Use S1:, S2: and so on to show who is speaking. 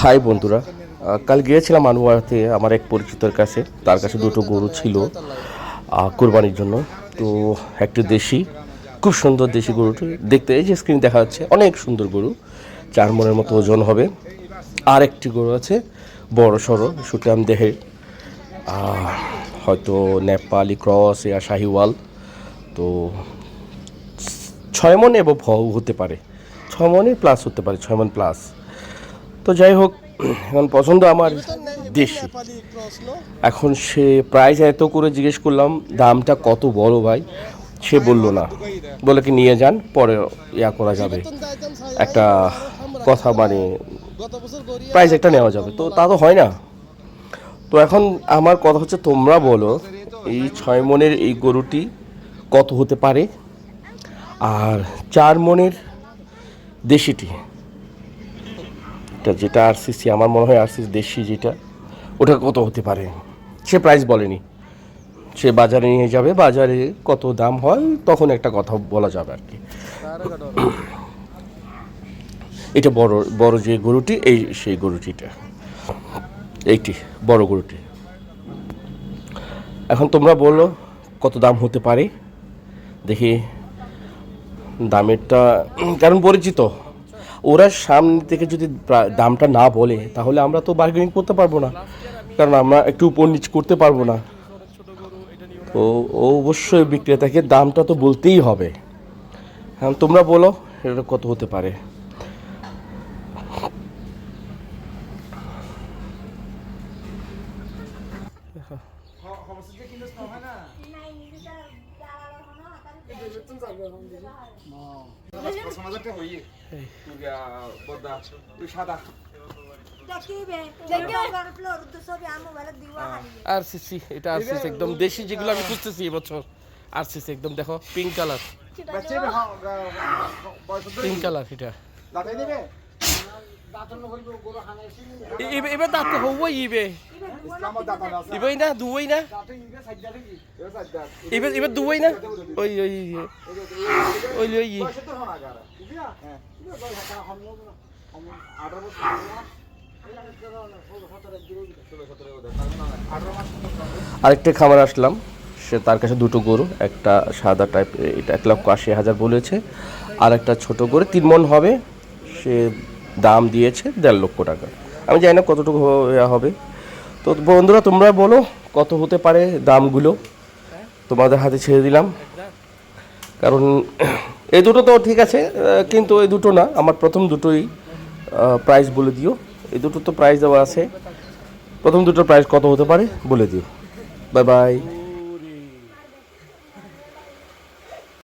S1: High বন্ধুরা কাল গিয়েছিলাম আনোয়ারাতে আমার এক পরিচিতর কাছে, তার কাছে দুটো গরু ছিল কোরবানির জন্য। তো একটি দেশি, খুব সুন্দর দেশি গরুটি। দেখতে এই যে স্ক্রিন দেখা যাচ্ছে, অনেক সুন্দর গরু, চার মনের মতো ওজন হবে। আর একটি গরু আছে, বড় সড়ো, সুটাম দেহের হয়তো নেপালি ক্রস ইয়া শাহিওয়াল। তো ছয় মন এবং হতে পারে, ছয় মনে প্লাস হতে পারে, ছয় মন প্লাস তো যাই হোক, এখন পছন্দ আমার দেশি। এখন সে প্রাইস এত করে জিজ্ঞেস করলাম, দামটা কত বড় ভাই? সে বলল না। বলে কি নিয়ে যান, পরে ইয়া করা যাবে। একটা কথা মানে প্রাইস একটা নেওয়া যাবে। তো তা তো হয় না। তো এখন আমার কথা হচ্ছে, তোমরা বলো, এই ছয় মনের এই গরুটি কত হতে পারে? আর চার মনের দেশিটি। এটা যেটা আরসিসি, আমার মনে হয় আরসিসি দেশি যেটা ওটা কত হতে পারে? সে প্রাইস বলেনি। সে বাজারে নিয়ে যাবে, বাজারে কত দাম হয়, তখন একটা কথা বলা যাবে আর কি। এটা বড় বড় যে গরুটি, এই সেই গরুটিটা। এইটি, বড় গরুটি। এখন তোমরা বলো, কত দাম হতে পারে? দেখি, দামেরটা, কারণ পরিচিত। ওরা সামনে থেকে যদি দামটা না বলে তাহলে আমরা তো বার্গেনিং করতে পারব না। কারণ আমরা একটু উপর নিচ করতে পারব না। তো ও অবশ্যই বিক্রেতাকে দামটা তো বলতেই হবে। হ্যাঁ তোমরা বলো এটা কত হতে পারে? আর সিসি এটা আর সিসি একদম দেশি যেগুলো আমি খুঁজতেছি এবছর। আর সিসি একদম দেখো পিঙ্ক কালার পিঙ্ক কালার এটা। এ- এবে এবে দাঁত হবই ইবে। না দুবই না? এবে এবে দুবই না? ওই ওই ওই ওই। ওই আরেকটা খামার আসলাম সে তার কাছে দুটো গরু একটা সাদা টাইপ এটা এক লক্ষ আশি হাজার বলেছে আর একটা ছোট গরু তিন মন হবে সে দাম দিয়েছে দেড় লক্ষ টাকা। আমি জানি না কতটুকু হবে। তো বন্ধুরা, তোমরা বলো কত হতে পারে দামগুলো? তোমাদের হাতে ছেড়ে দিলাম। কারণ এই দুটো তো ঠিক আছে কিন্তু এই দুটো না, আমার প্রথম দুটোই প্রাইস বলে দিও। এই দুটো তো প্রাইস দেওয়া আছে। প্রথম দুটোর প্রাইস কত হতে পারে বলে দিও। Bye bye